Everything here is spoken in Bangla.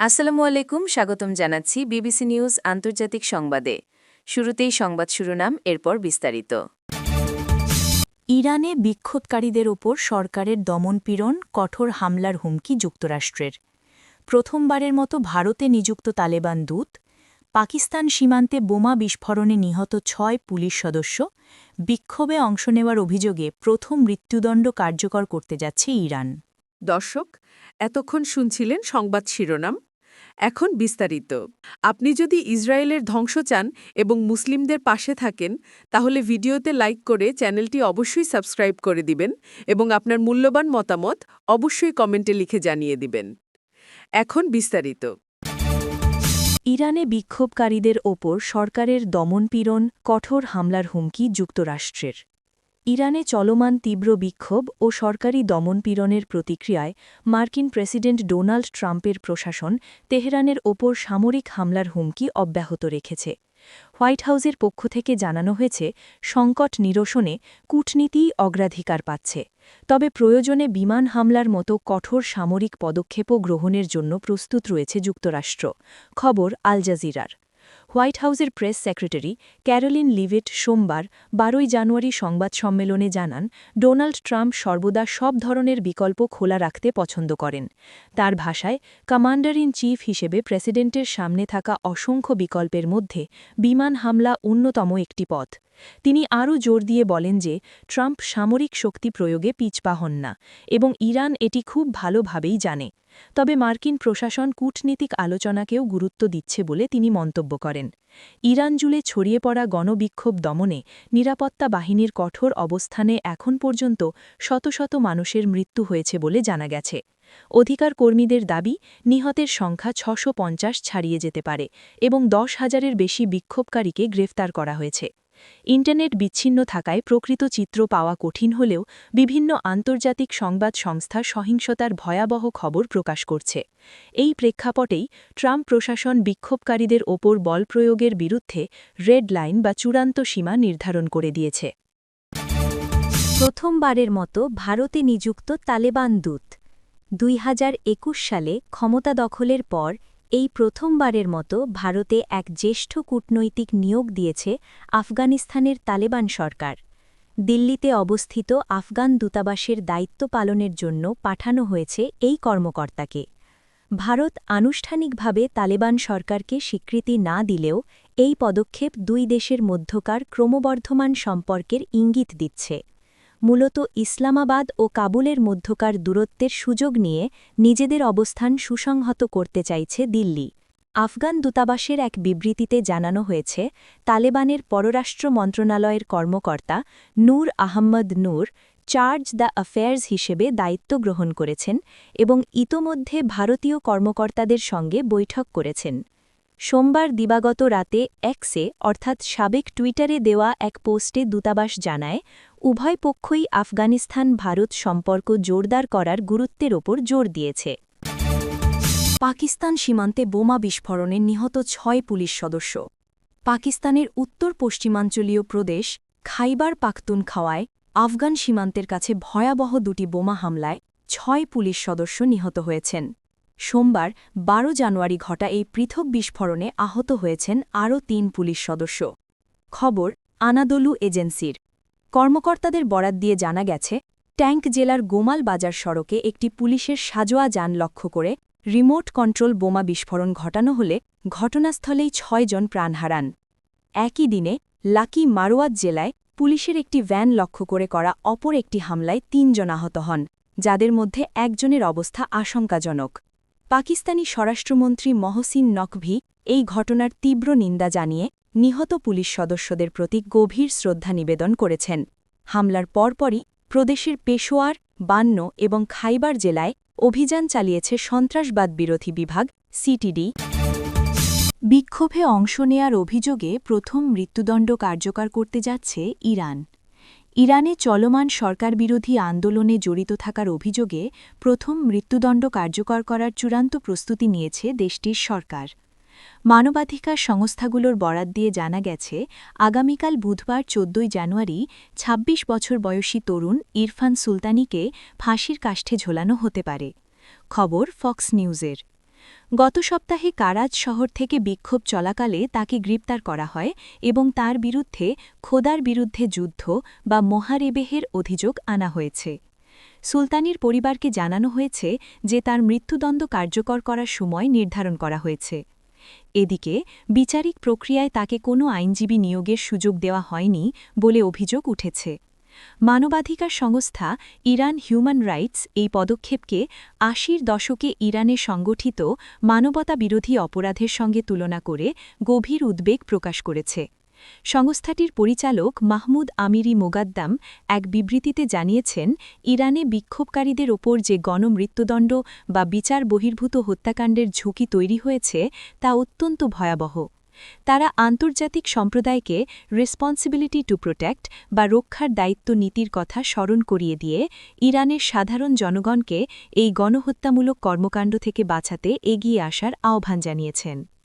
আসসালামু আলাইকুম, স্বাগতম জানাচ্ছি বিবিসি নিউজ আন্তর্জাতিক সংবাদে। শুরুতেই সংবাদ শিরোনাম, এরপর বিস্তারিত। ইরানে বিক্ষোভকারীদের ওপর সরকারের দমনপীড়ন, কঠোর হামলার হুমকি যুক্তরাষ্ট্রের। প্রথমবারের মতো ভারতে নিযুক্ত তালেবান দূত, পাকিস্তান সীমান্তে বোমা বিস্ফোরণে নিহত ছয় পুলিশ সদস্য, বিক্ষোভে অংশ নেওয়ার অভিযোগে প্রথম মৃত্যুদণ্ড কার্যকর করতে যাচ্ছে ইরান। দর্শক, এতক্ষণ শুনছিলেন সংবাদ শিরোনাম এখন বিস্তারিত। আপনি যদি ইসরায়েলের ধ্বংস চান এবং মুসলিমদের পাশে থাকেন, তাহলে ভিডিওতে লাইক করে চ্যানেলটি অবশ্যই সাবস্ক্রাইব করে দিবেন এবং আপনার মূল্যবান মতামত অবশ্যই কমেন্টে লিখে জানিয়ে দিবেন। এখন বিস্তারিত। ইরানে বিক্ষোভকারীদের ওপর সরকারের দমনপীড়ন, কঠোর হামলার হুমকি যুক্তরাষ্ট্রের। ইরানে চলমান তীব্র বিক্ষোভ ও সরকারি দমনপীড়নের প্রতিক্রিয়ায় মার্কিন প্রেসিডেন্ট ডোনাল্ড ট্রাম্পের প্রশাসন তেহরানের ওপর সামরিক হামলার হুমকি অব্যাহত রেখেছে। হোয়াইট হাউজের পক্ষ থেকে জানানো হয়েছে, সংকট নিরসনে কূটনীতিই অগ্রাধিকার পাচ্ছে। তবে প্রয়োজনে বিমান হামলার মতো কঠোর সামরিক পদক্ষেপও গ্রহণের জন্য প্রস্তুত রয়েছে যুক্তরাষ্ট্র। খবর আল জাজিরার। হোয়াইট হাউসের প্রেস সেক্রেটারি ক্যারোলিন লিভিট সোমবার, বারোই জানুয়ারি সংবাদ সম্মেলনে জানান, ডোনাল্ড ট্রাম্প সর্বদা সব ধরনের বিকল্প খোলা রাখতে পছন্দ করেন। তার ভাষায়, কমান্ডার ইন চিফ হিসেবে প্রেসিডেন্টের সামনে থাকা অসংখ্য বিকল্পের মধ্যে বিমান হামলা অন্যতম একটি পথ। তিনি আরও জোর দিয়ে বলেন যে, ট্রাম্প সামরিক শক্তি প্রয়োগে পিছপা হন না এবং ইরান এটি খুব ভালোভাবেই জানে। তবে মার্কিন প্রশাসন কূটনীতিক আলোচনাকেও গুরুত্ব দিচ্ছে বলে তিনি মন্তব্য করেন। ইরান জুড়ে ছড়িয়ে পড়া গণবিক্ষোভ দমনে নিরাপত্তা বাহিনীর কঠোর অবস্থানে এখন পর্যন্ত শত শত মানুষের মৃত্যু হয়েছে বলে জানা গেছে। অধিকার কর্মীদের দাবি, নিহতের সংখ্যা ছশো ছাড়িয়ে যেতে পারে এবং দশ হাজারের বেশি বিক্ষোভকারীকে গ্রেফতার করা হয়েছে। ইন্টারনেট বিচ্ছিন্ন থাকায় প্রকৃত চিত্র পাওয়া কঠিন হলেও বিভিন্ন আন্তর্জাতিক সংবাদ সংস্থা সহিংসতার ভয়াবহ খবর প্রকাশ করছে। এই প্রেক্ষাপটেই ট্রাম্প প্রশাসন বিক্ষোভকারীদের ওপর বল প্রয়োগের বিরুদ্ধে রেড লাইন বা চূড়ান্ত সীমা নির্ধারণ করে দিয়েছে। প্রথমবারের মতো ভারতে নিযুক্ত তালেবান দূত। দুই হাজার একুশ সালে ক্ষমতা দখলের পর এই প্রথমবারের মতো ভারতে এক জ্যেষ্ঠ কূটনৈতিক নিয়োগ দিয়েছে আফগানিস্তানের তালেবান সরকার। দিল্লিতে অবস্থিত আফগান দূতাবাসের দায়িত্ব পালনের জন্য পাঠানো হয়েছে এই কর্মকর্তাকে। ভারত আনুষ্ঠানিকভাবে তালেবান সরকারকে স্বীকৃতি না দিলেও এই পদক্ষেপ দুই দেশের মধ্যকার ক্রমবর্ধমান সম্পর্কের ইঙ্গিত দিচ্ছে। মূলত ইসলামাবাদ ও কাবুলের মধ্যকার দূরত্বের সুযোগ নিয়ে নিজেদের অবস্থান সুসংহত করতে চাইছে দিল্লি। আফগান দূতাবাসের এক বিবৃতিতে জানানো হয়েছে, তালেবানের পররাষ্ট্র মন্ত্রণালয়ের কর্মকর্তা Noor Ahmad Noor chargé d' affaires হিসেবে দায়িত্ব গ্রহণ করেছেন এবং ইতোমধ্যে ভারতীয় কর্মকর্তাদের সঙ্গে বৈঠক করেছেন। সোমবার দিবাগত রাতে এক্সে, অর্থাৎ সাবেক টুইটারে দেওয়া এক পোস্টে দূতাবাস জানায়, উভয় পক্ষই আফগানিস্তান ভারত সম্পর্ক জোরদার করার গুরুত্বের ওপর জোর দিয়েছে। পাকিস্তান সীমান্তে বোমা বিস্ফোরণে নিহত ছয় পুলিশ সদস্য। পাকিস্তানের উত্তর পশ্চিমাঞ্চলীয় প্রদেশ খাইবার পাখতুন খাওয়ায় আফগান সীমান্তের কাছে ভয়াবহ দুটি বোমা হামলায় ছয় পুলিশ সদস্য নিহত হয়েছেন। সোমবার ১২ জানুয়ারি ঘটা এই পৃথক বিস্ফোরণে আহত হয়েছেন আরও তিন পুলিশ সদস্য। খবর, আনাদলু এজেন্সির। কর্মকর্তাদের বরাত দিয়ে জানা গেছে, ট্যাঙ্ক জেলার গোমাল বাজার সড়কে একটি পুলিশের সাজোয়া যান লক্ষ্য করে রিমোট কন্ট্রোল বোমা বিস্ফোরণ ঘটানো হলে ঘটনাস্থলেই ছয়জন প্রাণ হারান। একই দিনে লাকি মারোয়াত জেলায় পুলিশের একটি ভ্যান লক্ষ্য করে করা অপর একটি হামলায় তিনজন আহত হন, যাদের মধ্যে একজনের অবস্থা আশঙ্কাজনক। পাকিস্তানি স্বরাষ্ট্রমন্ত্রী মহসিন নকভি এই ঘটনার তীব্র নিন্দা জানিয়ে নিহত পুলিশ সদস্যদের প্রতি গভীর শ্রদ্ধা নিবেদন করেছেন। হামলার পরপরই প্রদেশের পেশোয়ার, বান্ন এবং খাইবার জেলায় অভিযান চালিয়েছে সন্ত্রাসবাদ বিরোধী বিভাগ, সিটিডি। বিক্ষোভে অংশ নেয়ার অভিযোগে প্রথম মৃত্যুদণ্ড কার্যকর করতে যাচ্ছে ইরান। ইরানে চলমান সরকারবিরোধী আন্দোলনে জড়িত থাকার অভিযোগে প্রথম মৃত্যুদণ্ড কার্যকর করার চূড়ান্ত প্রস্তুতি নিয়েছে দেশটির সরকার। মানবাধিকার সংস্থাগুলোর বরাত দিয়ে জানা গেছে, আগামীকাল বুধবার চোদ্দই জানুয়ারি ২৬ বছর বয়সী তরুণ ইরফান সুলতানিকে ফাঁসির কাষ্ঠে ঝোলানো হতে পারে। খবর ফক্স নিউজের। গত সপ্তাহে কারাজ শহর থেকে বিক্ষোভ চলাকালে তাকে গ্রেপ্তার করা হয় এবং তার বিরুদ্ধে খোদার বিরুদ্ধে যুদ্ধ বা মহারেবেহের অভিযোগ আনা হয়েছে। সুলতানির পরিবারকে জানানো হয়েছে যে তার মৃত্যুদণ্ড কার্যকর করার সময় নির্ধারণ করা হয়েছে। এদিকে, বিচারিক প্রক্রিয়ায় তাকে কোনো আইনজীবী নিয়োগের সুযোগ দেওয়া হয়নি বলে অভিযোগ উঠেছে। মানবাধিকার সংস্থা ইরান হিউম্যান রাইটস এই পদক্ষেপকে আশির দশকে ইরানে সংগঠিত মানবতা বিরোধী অপরাধের সঙ্গে তুলনা করে গভীর উদ্বেগ প্রকাশ করেছে। সংস্থাটির পরিচালক মাহমুদ আমিরি মোগাদ্দাম এক বিবৃতিতে জানিয়েছেন, ইরানে বিক্ষোভকারীদের ওপর যে গণমৃত্যুদণ্ড বা বিচার বহির্ভূত হত্যাকাণ্ডের ঝুঁকি তৈরি হয়েছে তা অত্যন্ত ভয়াবহ। তারা আন্তর্জাতিক সম্প্রদায়কে রেসপন্সিবিলিটি টু প্রোটেক্ট বা রক্ষার দায়িত্ব নীতির কথা স্মরণ করিয়ে দিয়ে ইরানের সাধারণ জনগণকে এই গণহত্যামূলক কর্মকাণ্ড থেকে বাঁচাতে এগিয়ে আসার আহ্বান জানিয়েছেন।